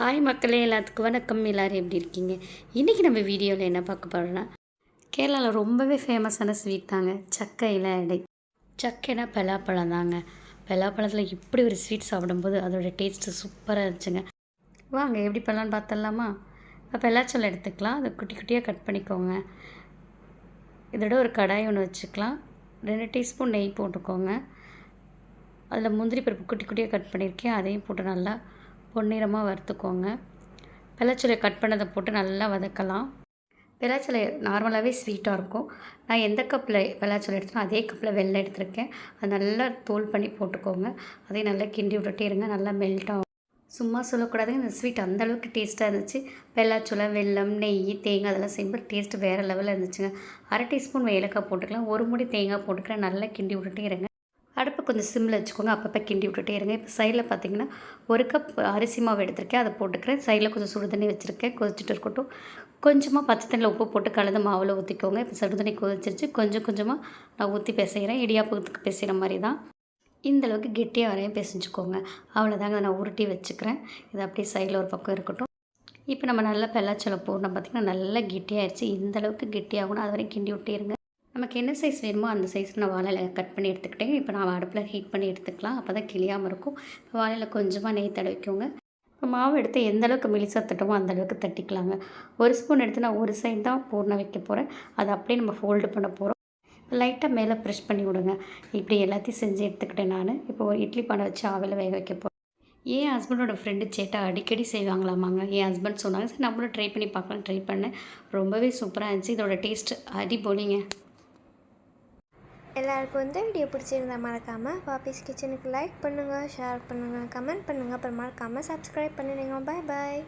Hi மக்களே எல்லாத்துக்கும் வணக்கம். எல்லோரும் எப்படி இருக்கீங்க? இன்றைக்கி நம்ம வீடியோவில் என்ன பார்க்க போகிறோன்னா கேரளாவில் ரொம்பவே ஃபேமஸான ஸ்வீட் தாங்க சக்கையில் அடை. சக்கைனா பலாப்பழம் தாங்க. பலாப்பழத்தில் இப்படி ஒரு ஸ்வீட் சாப்பிடும்போது அதோடய டேஸ்ட்டு சூப்பராக இருந்துச்சுங்க. வாங்க எப்படி பண்ணலான்னு பார்த்துடலாமா? இப்போ பெல்லாச்சொல்ல எடுத்துக்கலாம். அதை குட்டி குட்டியாக கட் பண்ணிக்கோங்க. இதோட ஒரு கடாய் ஒன்று வச்சுக்கலாம். ரெண்டு டீஸ்பூன் நெய் போட்டுக்கோங்க. அதில் முந்திரி பருப்பு குட்டி குட்டியாக கட் பண்ணியிருக்கேன். அதையும் போட்டு நல்லா பொன்னிறமாக வறுத்துக்கோங்க. வெள்ளைச்சொலையை கட் பண்ணதை போட்டு நல்லா வதக்கலாம். வெள்ளாச்சொலை நார்மலாகவே ஸ்வீட்டாக இருக்கும். நான் எந்த கப்பில் வெள்ளாச்சொலை எடுத்தனோ அதே கப்பில் வெள்ளை எடுத்திருக்கேன். அது நல்லா தோல் பண்ணி போட்டுக்கோங்க. அதையும் நல்லா கிண்டி விட்டுட்டே இருங்க. நல்லா மெல்ட் ஆகும். சும்மா சொல்லக்கூடாதுங்க. இந்த ஸ்வீட் அந்தளவுக்கு டேஸ்ட்டாக இருந்துச்சு. வெள்ளாச்சொலை வெல்லம் நெய் தேங்காய் அதெல்லாம் செய்யும்போது டேஸ்ட் வேறு லெவலில் இருந்துச்சுங்க. அரை டீஸ்பூன் ஏலக்காய் போட்டுக்கலாம். ஒரு முடி தேங்காய் போட்டுக்கிறேன். நல்லா கிண்டி விட்டுட்டே இருங்க. அடுப்பை கொஞ்சம் சிம்மில் வச்சுக்கோங்க. அப்பப்போ கிண்டி விட்டுட்டே இருங்க. இப்போ சைடில் பார்த்தீங்கன்னா ஒரு கப் அரிசி மாவு எடுத்திருக்கேன். அதை போட்டுக்கிறேன். சைடில் கொஞ்சம் சுடு தண்ணி வச்சுருக்கேன். கொதிச்சுட்டு இருக்கட்டும். கொஞ்சமாக பச்சை தண்ணியில் உப்பு போட்டு கலந்து மாவில் ஊற்றிக்கோங்க. இப்போ சுடு தண்ணி கொதிச்சிருச்சு. கொஞ்சம் கொஞ்சமாக நான் ஊற்றி பிசைகிறேன். இடியாப்பத்துக்கு பிசைகிற மாதிரி தான். இந்த அளவுக்கு கெட்டியாக வரையும் பிசைஞ்சுக்கோங்க அவ்வளோதாங்க. நான் உருட்டி வச்சுக்கிறேன். இது அப்படியே சைடில் ஒரு பக்கம் இருக்கட்டும். இப்போ நம்ம நல்லா பெல்லாச்சலம் போடணும் பார்த்திங்கன்னா நல்லா கெட்டியாகிடுச்சு இந்தளவுக்கு கெட்டியாகணும். அது வரைக்கும் கிண்டி விட்டே இருங்க. நமக்கு என்ன சைஸ் வேணுமோ அந்த சைஸில் நான் வாழையில் கட் பண்ணி எடுத்துக்கிட்டேன். இப்போ நான் அடுப்பில் ஹீட் பண்ணி எடுத்துக்கலாம். அப்போ தான் கிளியாமல் இருக்கும். இப்போ வாழையில கொஞ்சமாக நெய் தடவிக்கோங்க. இப்போ மாவு எடுத்து எந்த அளவுக்கு மெலிசாக தட்டுமோ அந்தளவுக்கு தட்டிக்கலாங்க. ஒரு ஸ்பூன் எடுத்து நான் ஒரு சைடு தான் பூர்ண வைக்க போகிறேன் அதை அப்படியே நம்ம ஃபோல்டு பண்ண போகிறோம் லைட்டாக மேலே ப்ரெஷ் பண்ணி விடுங்க. இப்படி எல்லாத்தையும் செஞ்சு எடுத்துக்கிட்டேன் நான். இப்போ ஒரு இட்லி பானை வச்சு ஆவில் வேக வைக்க போகிறேன் என் ஹஸ்பண்டோட ஃப்ரெண்டு சேட்டா அடிக்கடி செய்வாங்களாமாங்க. என் ஹஸ்பண்ட் சொன்னாங்க சரி நம்மளும் ட்ரை பண்ணி பார்க்கலாம். ட்ரை பண்ணேன். ரொம்பவே சூப்பராக இருந்துச்சு. இதோட டேஸ்ட் அடிபொலிங்க எல்லாருக்கும் வந்து வீடியோ பிடிச்சிருந்தா மறக்காமல் பாப்பிஸ் கிச்சனுக்கு லைக் பண்ணுங்கள் ஷேர் பண்ணுங்கள் கமெண்ட் பண்ணுங்கள் அப்புறம் மறக்காமல் சப்ஸ்கிரைப் பண்ணிடுங்க. பாய் பாய்